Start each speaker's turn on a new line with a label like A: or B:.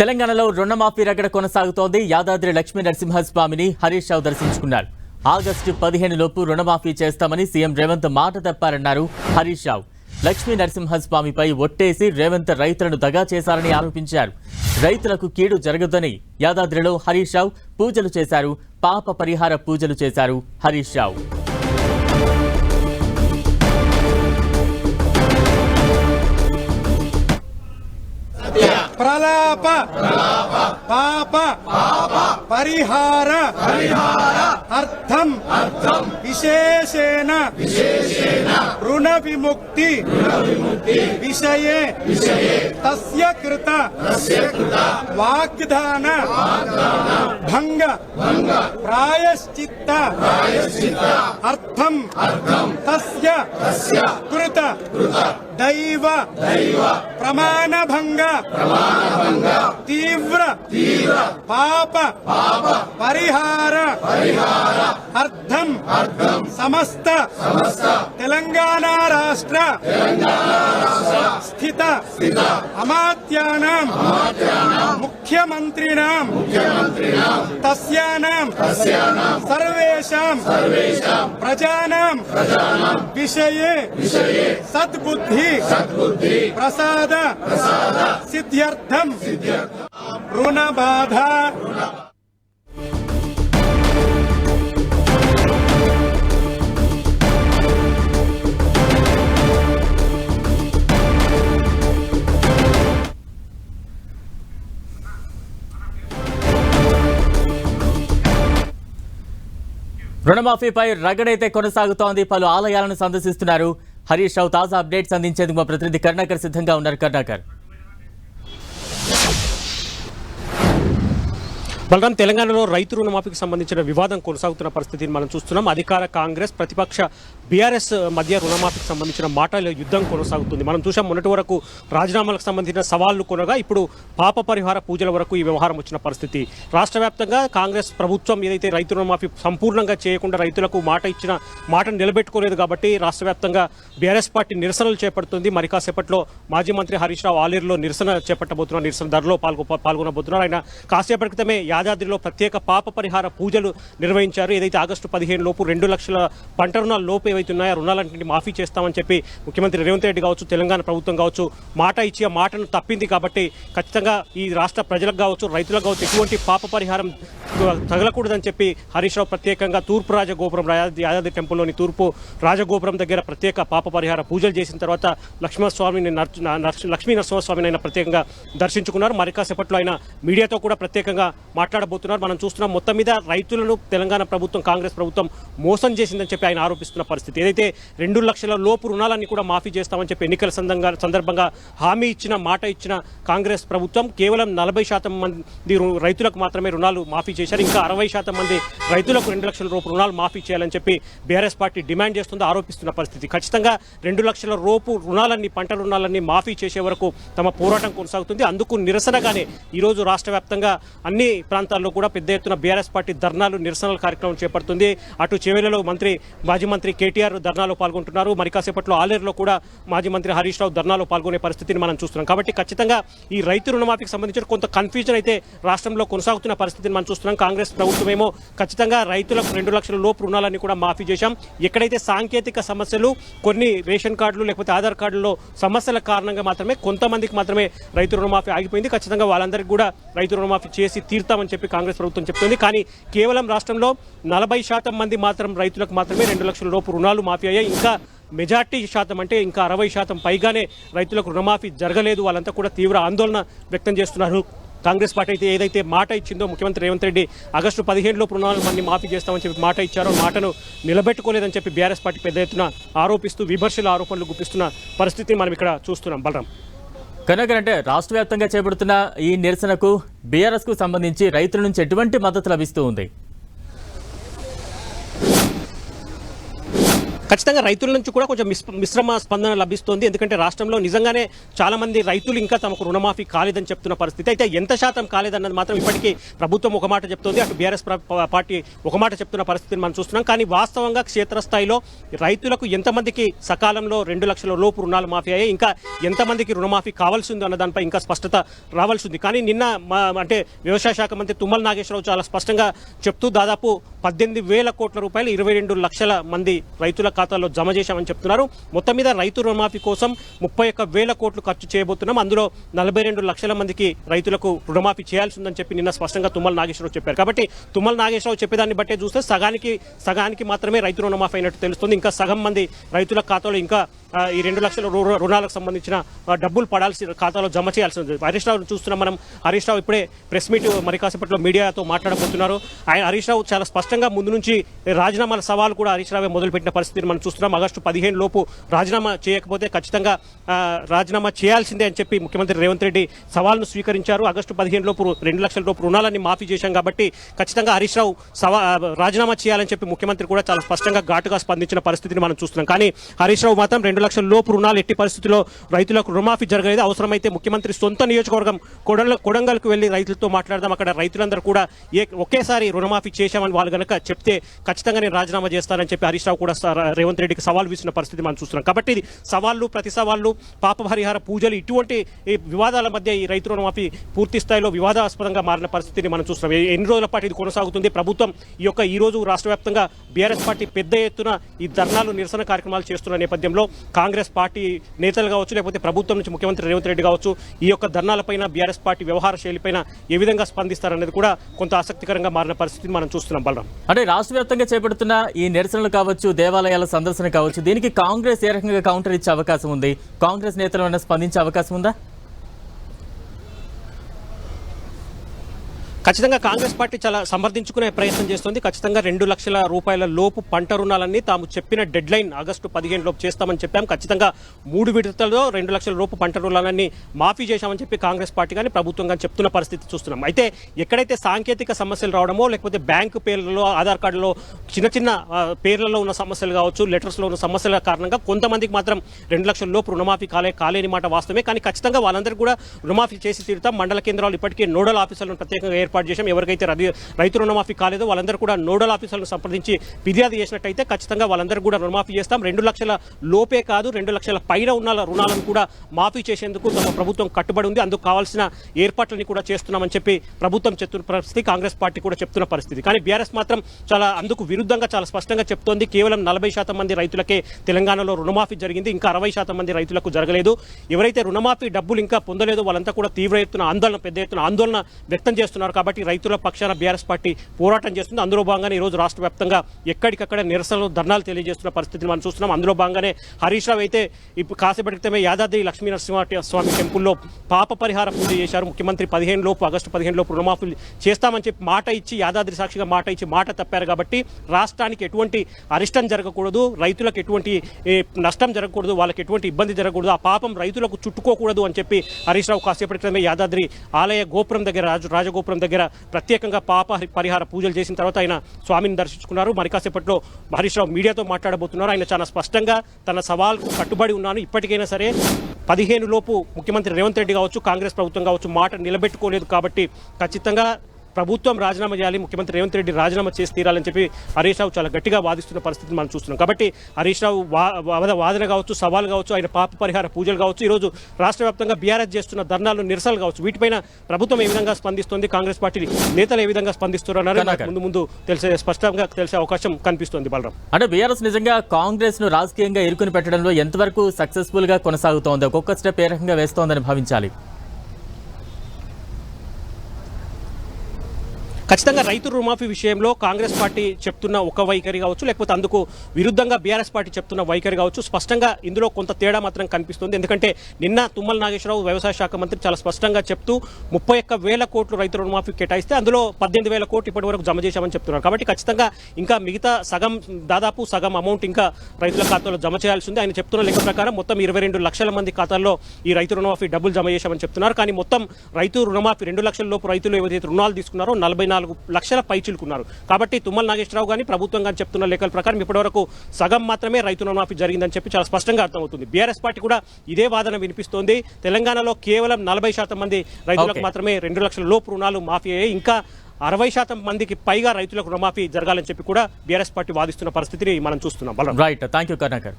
A: తెలంగాణలో రుణమాఫీ రగడ కొనసాగుతోంది. యాదాద్రి లక్ష్మీ నరసింహస్వామిని హరీష్ రావు దర్శించుకున్నారు. ఆగస్టు పదిహేను లోపు రుణమాఫీ చేస్తామని సీఎం రేవంత్ మాట తప్పారన్నారు హరీష్ రావు. లక్ష్మీ నరసింహస్వామిపై ఒట్టేసి రేవంత్ రైతులను దగా చేశారని ఆరోపించారు. రైతులకు కీడు జరగదని యాదాద్రిలో హరీష్ రావు పూజలు చేశారు. పాప పరిహార పూజలు చేశారు హరీష్ రావు.
B: ప్రలాప. పాప. పరిహార. అర్థం. విశేషేణ. రుణ విముక్తి. విషయే. తస్య కృత. వాగ్దాన. భంగ. ప్రాయశ్చిత్త. అర్థం. తస్య. కృత. దైవ ప్రమాణభంగ తీవ్ర పాప పరిహార అర్థం సమస్త తెలంగాణ రాష్ట్ర స్థిత అమాత్యానాం ముఖ్యమంత్రిణాం తస్యానాం సర్వేషాం ప్రజానాం విషయే సద్బుద్ధి ప్రసాద. సిద్ధ్యర్థం. రుణబాధ.
A: రుణమాఫీపై రగడైతే కొనసాగుతోంది. పలు ఆలయాలను సందర్శిస్తున్నారు. హరీష్ రావు తాజా అప్డేట్స్ అందించేందుకు మా ప్రతినిధి కరుణాకర్ సిద్ధంగా ఉన్నారు. కరుణాకర్.
C: బలరాం తెలంగాణలో రైతు రుణమాఫీకి సంబంధించిన వివాదం కొనసాగుతున్న పరిస్థితిని మనం చూస్తున్నాం. అధికార కాంగ్రెస్ ప్రతిపక్ష బీఆర్ఎస్ మధ్య రుణమాఫీకి సంబంధించిన మాటల యుద్ధం కొనసాగుతుంది. మనం చూసాం మొన్నటి వరకు రాజీనామాలకు సంబంధించిన సవాళ్ళు కొనగా ఇప్పుడు పాప పరిహార పూజల వరకు ఈ వ్యవహారం వచ్చిన పరిస్థితి. రాష్ట్ర వ్యాప్తంగా కాంగ్రెస్ ప్రభుత్వం ఏదైతే రైతు రుణమాఫీ సంపూర్ణంగా చేయకుండా రైతులకు మాట ఇచ్చిన మాటను నిలబెట్టుకోలేదు కాబట్టి రాష్ట్ర వ్యాప్తంగా బీఆర్ఎస్ పార్టీ నిరసనలు చేపడుతుంది. మరి కాసేపట్లో మాజీ మంత్రి హరీష్ రావు ఆలేరులో నిరసన చేపట్టబోతున్నారు నిరసన ధరలో పాల్గొ పాల్గొనబోతున్నారు. ఆయన కాసేపటి క్రితమే యాదాద్రిలో ప్రత్యేక పాప పరిహార పూజలు నిర్వహించారు. ఏదైతే ఆగస్టు పదిహేను లోపు రెండు లక్షల పంట రుణాలు లోపు ఏవైతే ఉన్నాయో రుణాలన్నింటినీ మాఫీ చేస్తామని చెప్పి ముఖ్యమంత్రి రేవంత్ రెడ్డి కావచ్చు తెలంగాణ ప్రభుత్వం కావచ్చు మాట ఇచ్చి ఆ మాటను తప్పింది కాబట్టి ఖచ్చితంగా ఈ రాష్ట్ర ప్రజలకు కావచ్చు రైతులకు కావచ్చు ఎటువంటి పాప పరిహారం తగలకూడదని చెప్పి హరీష్ రావు ప్రత్యేకంగా తూర్పు రాజగోపురం యాదాద్రి యాదాద్రి టెంపుల్లోని తూర్పు రాజగోపురం దగ్గర ప్రత్యేక పాప పరిహార పూజలు చేసిన తర్వాత లక్ష్మణస్వామిని నర్చ- లక్ష్మీ నరసింహస్వామిని ఆయన ప్రత్యేకంగా దర్శించుకున్నారు. మరి కాసేపట్లో ఆయన మీడియాతో కూడా ప్రత్యేకంగా మాట్లాడబోతున్నారు. మనం చూస్తున్నాం మొత్తం మీద రైతులను తెలంగాణ ప్రభుత్వం కాంగ్రెస్ ప్రభుత్వం మోసం చేసిందని చెప్పి ఆయన ఆరోపిస్తున్న పరిస్థితి. ఏదైతే రెండు లక్షల లోపు రుణాలన్నీ కూడా మాఫీ చేస్తామని చెప్పి ఎన్నికల సందర్భంగా సందర్భంగా హామీ ఇచ్చిన మాట ఇచ్చిన కాంగ్రెస్ ప్రభుత్వం కేవలం నలభై శాతం మంది రు- రైతులకు మాత్రమే రుణాలు మాఫీ చేశారు. ఇంకా అరవై శాతం మంది రైతులకు రెండు లక్షల రూపు రుణాలు మాఫీ చేయాలని చెప్పి బీఆర్ఎస్ పార్టీ డిమాండ్ చేస్తుందో ఆరోపిస్తున్న పరిస్థితి. ఖచ్చితంగా రెండు లక్షల రూపు రుణాలన్నీ పంట రుణాలన్నీ మాఫీ చేసే వరకు తమ పోరాటం కొనసాగుతుంది. అందుకు నిరసనగానే ఈరోజు రాష్ట్ర వ్యాప్తంగా అన్ని ప్రాంతాల్లో కూడా పెద్ద ఎత్తున బీఆర్ఎస్ పార్టీ ధర్నాలు నిరసనల కార్యక్రమం చేపడుతుంది. అటు చేవెలలో మంత్రి మాజీ మంత్రి కేటీఆర్ ధర్నాలో పాల్గొంటున్నారు. మరి కాసేపట్లో ఆలేరులో కూడా మాజీ మంత్రి హరీష్ రావు ధర్నాలో పాల్గొనే పరిస్థితిని మనం చూస్తున్నాం. కాబట్టి ఖచ్చితంగా ఈ రైతు రుణమాఫీకి సంబంధించిన కొంత కన్ఫ్యూజన్ అయితే రాష్ట్రంలో కొనసాగుతున్న పరిస్థితిని మనం చూస్తున్నాం. కాంగ్రెస్ ప్రభుత్వమేమో ఖచ్చితంగా రైతులకు రెండు లక్షల లోపు రుణాలన్నీ కూడా మాఫీ చేశాం. ఎక్కడైతే సాంకేతిక సమస్యలు కొన్ని రేషన్ కార్డులు లేకపోతే ఆధార్ కార్డుల్లో సమస్యల కారణంగా మాత్రమే కొంతమందికి మాత్రమే రైతు రుణమాఫీ ఆగిపోయింది. ఖచ్చితంగా వాళ్ళందరికీ కూడా రైతు రుణమాఫీ చేసి ఇస్తామని చెప్పి కాంగ్రెస్ ప్రభుత్వం చెప్తుంది. కానీ కేవలం రాష్ట్రంలో నలభై శాతం మంది మాత్రం రైతులకు మాత్రమే రెండు లక్షల లోపు రుణాలు మాఫీ అయ్యాయి. ఇంకా మెజార్టీ శాతం అంటే ఇంకా అరవై శాతం పైగానే రైతులకు రుణమాఫీ జరగలేదు. వాళ్ళంతా కూడా తీవ్ర ఆందోళన వ్యక్తం చేస్తున్నారు. కాంగ్రెస్ పార్టీ అయితే ఏదైతే మాట ఇచ్చిందో ముఖ్యమంత్రి రేవంత్ రెడ్డి ఆగస్టు పదిహేనులో రుణాలు మన్ని మాఫీ చేస్తామని చెప్పి మాట ఇచ్చారో మాటను నిలబెట్టుకోలేదని చెప్పి బీఆర్ఎస్ పార్టీ పెద్ద ఎత్తున ఆరోపిస్తూ విమర్శల ఆరోపణలు గుప్పిస్తున్న పరిస్థితిని మనం ఇక్కడ చూస్తున్నాం. బలరాం.
A: కనుకనంటే రాష్ట్ర వ్యాప్తంగా చేపడుతున్న ఈ నిరసనకు బీఆర్ఎస్కు సంబంధించి రైతుల నుంచి ఎటువంటి మద్దతు లభిస్తూ ఉంది?
C: ఖచ్చితంగా రైతుల నుంచి కూడా కొంచెం మిస్- మిశ్రమ స్పందన లభిస్తోంది. ఎందుకంటే రాష్ట్రంలో నిజంగానే చాలా మంది రైతులు ఇంకా తమకు రుణమాఫీ కాలేదని చెప్తున్న పరిస్థితి. అయితే ఎంత శాతం కాలేదన్నది మాత్రం ఇప్పటికీ ప్రభుత్వం ఒక మాట చెప్తోంది. అటు బీఆర్ఎస్ పార్టీ ఒక మాట చెప్తున్న పరిస్థితిని మనం చూస్తున్నాం. కానీ వాస్తవంగా క్షేత్రస్థాయిలో రైతులకు ఎంతమందికి సకాలంలో రెండు లక్షల లోపు రుణాలు మాఫీ అయ్యాయి ఇంకా ఎంతమందికి రుణమాఫీ కావాల్సి ఉంది అన్న దానిపై ఇంకా స్పష్టత రావాల్సి ఉంది కానీ నిన్న మా అంటే వ్యవసాయ శాఖ మంత్రి తుమ్మల నాగేశ్వరరావు చాలా స్పష్టంగా చెప్తూ దాదాపు పద్దెనిమిది వేల కోట్ల రూపాయలు ఇరవై రెండు లక్షల మంది రైతుల ఖాతాల్లో జమ చేశామని చెప్తున్నారు. మొత్తం మీద రైతు రుణమాఫీ కోసం ముప్పై ఒక్క వేల కోట్లు ఖర్చు చేయబోతున్నాం. అందులో నలభై రెండు లక్షల మందికి రైతులకు రుణమాఫీ చేయాల్సి ఉందని చెప్పి నిన్న స్పష్టంగా తుమ్మల నాగేశ్వరరావు చెప్పారు. కాబట్టి తుమ్మల నాగేశ్వరరావు చెప్పేదాన్ని బట్టే చూస్తే సగానికి సగానికి మాత్రమే రైతు రుణమాఫీ అయినట్టు తెలుస్తుంది. ఇంకా సగం మంది రైతుల ఖాతాలో ఇంకా ఈ రెండు లక్షల రుణాలకు సంబంధించిన డబ్బులు పడాల్సి ఖాతాలో జమ చేయాల్సి ఉంది. హరీష్ రావు చూస్తున్నాం మనం. హరీష్ రావు ఇప్పుడే ప్రెస్ మీట్ మరి కాసేపట్లో మీడియాతో మాట్లాడబోతున్నారు. ఆయన హరీష్ రావు చాలా స్పష్టంగా ముందు నుంచి రాజీనామాల సవాల్ కూడా హరీష్ రావే మొదలుపెట్టిన పరిస్థితిని మనం చూస్తున్నాం. ఆగస్టు పదిహేను లోపు రాజీనామా చేయకపోతే ఖచ్చితంగా రాజీనామా చేయాల్సిందే అని చెప్పి ముఖ్యమంత్రి రేవంత్ రెడ్డి సవాల్ను స్వీకరించారు. ఆగస్టు పదిహేను లోపు రెండు లక్షల లోపు రుణాలన్నీ మాఫీ చేశాం కాబట్టి ఖచ్చితంగా హరీష్ రావు సవా రాజీనామా చేయాలని చెప్పి ముఖ్యమంత్రి కూడా చాలా స్పష్టంగా ఘాటుగా స్పందించిన పరిస్థితిని మనం చూస్తున్నాం. కానీ హరీష్ రావు మాత్రం రెండు లక్షల లోపు రుణాలు ఎట్టి పరిస్థితుల్లో రైతులకు రుణమాఫీ జరగలేదు. అవసరమైతే ముఖ్యమంత్రి సొంత నియోజకవర్గం కొడంగల్ కొడంగల్కు వెళ్ళి రైతులతో మాట్లాడదాం. అక్కడ రైతులందరూ కూడా ఏ ఒకేసారి రుణమాఫీ చేశామని వాళ్ళు కనుక చెప్తే ఖచ్చితంగా నేను రాజీనామా చేస్తానని చెప్పి హరీష్ రావు కూడా స- రేవంత్ రెడ్డికి సవాల్ విసిన పరిస్థితి మనం చూస్తున్నాం. కాబట్టి ఇది సవాళ్ళు ప్రతి సవాళ్ళు పాప పరిహార పూజలు ఇటువంటి ఈ వివాదాల మధ్య ఈ రైతు రుణమాఫీ పూర్తి స్థాయిలో వివాదాస్పదంగా మారిన పరిస్థితిని మనం చూస్తున్నాం. ఎన్ని రోజుల పాటు ఇది కొనసాగుతుంది? ప్రభుత్వం ఈ యొక్క ఈ రోజు రాష్ట్ర వ్యాప్తంగా బీఆర్ఎస్ పార్టీ పెద్ద ఎత్తున ఈ ధర్నాలు నిరసన కార్యక్రమాలు చేస్తున్న నేపథ్యంలో కాంగ్రెస్ పార్టీ నేతలు కావచ్చు లేకపోతే ప్రభుత్వం నుంచి ముఖ్యమంత్రి రేవంత్ రెడ్డి కావచ్చు ఈ యొక్క ధర్నాలపైన బీఆర్ఎస్ పార్టీ వ్యవహార శైలిపైన ఏ విధంగా స్పందిస్తారనేది కూడా కొంత ఆసక్తికరంగా మారిన పరిస్థితిని మనం చూస్తున్నాం. బలరాం.
A: అంటే రాష్ట్ర వ్యాప్తంగా చేపడుతున్న ఈ నిరసనలు కావచ్చు దేవాలయాల సందర్శన కావచ్చు దీనికి కాంగ్రెస్ ఏ రకంగా కౌంటర్ ఇచ్చే అవకాశం ఉంది? కాంగ్రెస్ నేతలు స్పందించే అవకాశం ఉందా?
C: ఖచ్చితంగా కాంగ్రెస్ పార్టీ చాలా సమర్థించుకునే ప్రయత్నం చేస్తుంది. ఖచ్చితంగా రెండు లక్షల రూపాయల లోపు పంట రుణాలన్నీ తాము చెప్పిన డెడ్ లైన్ ఆగస్టు పదిహేను లోపు చేస్తామని చెప్పాం. ఖచ్చితంగా మూడు విడతల్లో రెండు లక్షల లోపు పంట రుణాలన్నీ మాఫీ చేశామని చెప్పి కాంగ్రెస్ పార్టీ కానీ ప్రభుత్వం కానీ చెప్తున్న పరిస్థితి చూస్తున్నాం. అయితే ఎక్కడైతే సాంకేతిక సమస్యలు రావడమో లేకపోతే బ్యాంకు పేర్లలో ఆధార్ కార్డులో చిన్న చిన్న పేర్లలో ఉన్న సమస్యలు కావచ్చు లెటర్స్లో ఉన్న సమస్యల కారణంగా కొంతమందికి మాత్రం రెండు లక్షల లోపు రుణమాఫీ కాలే కాలేని మాట వాస్తవమే. కానీ ఖచ్చితంగా వాళ్ళందరికీ కూడా రుణమాఫీ చేసి తీరుతాం. మండల కేంద్రాలు ఇప్పటికే నోడల్ ఆఫీసర్లను ప్రత్యేకంగా ఏర్పాటు చేశాం. ఎవరికైతే రైతు రుణమాఫీ కాలేదో వాళ్ళందరూ కూడా నోడల్ ఆఫీసర్లను సంప్రదించి ఫిర్యాదు చేసినట్టయితే ఖచ్చితంగా వాళ్ళందరూ కూడా రుణమాఫీ చేస్తాం. రెండు లక్షల లోపే కాదు రెండు లక్షల పైన ఉన్న రుణాలను కూడా మాఫీ చేసేందుకు తమ ప్రభుత్వం కట్టుబడి ఉంది. అందుకు కావాల్సిన ఏర్పాట్లని కూడా చేస్తున్నామని చెప్పి ప్రభుత్వం చెప్తున్న పరిస్థితి కాంగ్రెస్ పార్టీ కూడా చెప్తున్న పరిస్థితి. కానీ బీఆర్ఎస్ మాత్రం చాలా అందుకు విరుద్ధంగా చాలా స్పష్టంగా చెప్తోంది. కేవలం నలభై శాతం మంది రైతులకే తెలంగాణలో రుణమాఫీ జరిగింది. ఇంకా అరవై శాతం మంది రైతులకు జరగలేదు. ఎవరైతే రుణమాఫీ డబ్బులు ఇంకా పొందలేదో వాళ్ళంతా కూడా తీవ్ర ఎత్తున ఆందోళన పెద్ద ఎత్తున ఆందోళన వ్యక్తం చేస్తున్నారు. కాబట్టి రైతుల పక్షాన బీఆర్ఎస్ పార్టీ పోరాటం చేస్తుంది. అందులో భాగంగానే ఈ రోజు రాష్ట్ర వ్యాప్తంగా ఎక్కడికక్కడ నిరసనలు ధర్నాలు తెలియజేస్తున్న పరిస్థితిని మనం చూస్తున్నాం. అందులో భాగంగానే హరీష్ రావు అయితే ఇప్పుడు కాసేపటి క్రితమే యాదాద్రి లక్ష్మీ స్వామి టెంపుల్లో పాప పరిహార పూజ చేశారు. ముఖ్యమంత్రి పదిహేను లోపు ఆగస్టు పదిహేను లోపు రుణమాఫీ చేస్తామని చెప్పి మాట ఇచ్చి యాదాద్రి సాక్షిగా మాట ఇచ్చి మాట తప్పారు కాబట్టి రాష్ట్రానికి ఎటువంటి అరిష్టం జరగకూడదు రైతులకు ఎటువంటి నష్టం జరగకూడదు వాళ్ళకి ఎటువంటి ఇబ్బంది జరగకూడదు ఆ పాపం రైతులకు చుట్టుకోకూడదు అని చెప్పి హరీష్ రావు కాసేపటి క్రితమే యాదాద్రి ఆలయ గోపురం దగ్గర రాజు రాజగోపురం దగ్గర దగ్గర ప్రత్యేకంగా పాప పరిహార పూజలు చేసిన తర్వాత ఆయన స్వామిని దర్శించుకున్నారు. మరి కాసేపట్లో హరీష్ రావు మీడియాతో మాట్లాడబోతున్నారు. ఆయన చాలా స్పష్టంగా తన సవాల్కు కట్టుబడి ఉన్నాను. ఇప్పటికైనా సరే పదిహేను లోపు ముఖ్యమంత్రి రేవంత్ రెడ్డి కావచ్చు కాంగ్రెస్ ప్రభుత్వం కావచ్చు మాట నిలబెట్టుకోలేదు కాబట్టి ఖచ్చితంగా ప్రభుత్వం రాజీనామా చేయాలి ముఖ్యమంత్రి రేవంత్ రెడ్డి రాజీనామా చేసి తీరాలని చెప్పి హరీష్ రావు చాలా గట్టిగా వాదిస్తున్న పరిస్థితిని మనం చూస్తున్నాం. కాబట్టి హరీష్ రావు వాదన కావచ్చు సవాల్ కావచ్చు ఆయన పాప పరిహార పూజలు కావచ్చు ఈరోజు రాష్ట్ర వ్యాప్తంగా బీఆర్ఎస్ చేస్తున్న ధర్నాలు నిరసనలు కావచ్చు. వీటిపైన ప్రభుత్వం ఏ విధంగా స్పందిస్తుంది కాంగ్రెస్ పార్టీ నేతలు ఏ విధంగా స్పందిస్తున్నారు
A: కనక.
C: ముందు ముందు తెలిసే స్పష్టంగా తెలిసే అవకాశం కనిపిస్తోంది బలరాం.
A: అంటే బీఆర్ఎస్ నిజంగా కాంగ్రెస్ను రాజకీయంగా ఇరుకుని పెట్టడంలో ఎంతవరకు సక్సెస్ఫుల్గా కొనసాగుతోంది? ఒక్కొక్క స్టెప్ ఏ రకంగా వేస్తోందని భావించాలి?
C: ఖచ్చితంగా రైతు రుణమాఫీ విషయంలో కాంగ్రెస్ పార్టీ చెప్తున్న ఒక వైఖరి కావచ్చు లేకపోతే అందుకు విరుద్ధంగా బీఆర్ఎస్ పార్టీ చెప్తున్న వైఖరి కావచ్చు. స్పష్టంగా ఇందులో కొంత తేడా మాత్రం కనిపిస్తుంది. ఎందుకంటే నిన్న తుమ్మల నాగేశ్వరరావు వ్యవసాయ శాఖ మంత్రి చాలా స్పష్టంగా చెప్తూ ముప్పై ఒక్క వేల కోట్లు రైతు రుణమాఫీ కేటాయిస్తే అందులో పద్దెనిమిది వేల కోట్లు ఇప్పటి వరకు జమ చేశామని చెప్తున్నారు. కాబట్టి ఖచ్చితంగా ఇంకా మిగతా సగం దాదాపు సగం అమౌంట్ ఇంకా రైతుల ఖాతాలో జమ చేయాల్సి ఉంది. ఆయన చెప్తున్న లెక్క ప్రకారం మొత్తం ఇరవై రెండు లక్షల మంది ఖాతాల్లో ఈ రైతు రుణమాఫీ డబ్బులు జమ చేశామని చెప్తున్నారు. కానీ మొత్తం రైతు రుణమాఫీ రెండు లక్షల లోపు రైతులు ఏవైతే రుణాలు తీసుకున్నారో నలభై నాలుగు లక్షల పైచిలుకున్నారు. కాబట్టి తుమ్మల నాగేశ్వరరావు కానీ ప్రభుత్వం కానీ చెప్తున్న లెక్కల ప్రకారం ఇప్పటివరకు సగం మాత్రమే రైతు రుణమాఫీ జరిగిందని చెప్పి చాలా స్పష్టంగా అర్థమవుతుంది. బీఆర్ఎస్ పార్టీ కూడా ఇదే వాదన వినిపిస్తోంది. తెలంగాణలో కేవలం నలభై శాతం మంది రైతులకు. మాత్రమే రెండు లక్షల లోపు రుణాలు మాఫీ అయ్యాయి. ఇంకా అరవై శాతం మందికి పైగా రైతులకు రుణమాఫీ జరగాలని చెప్పి కూడా బీఆర్ఎస్ పార్టీ వాదిస్తున్న పరిస్థితిని మనం చూస్తున్నాం.
A: Right thank you Karunakar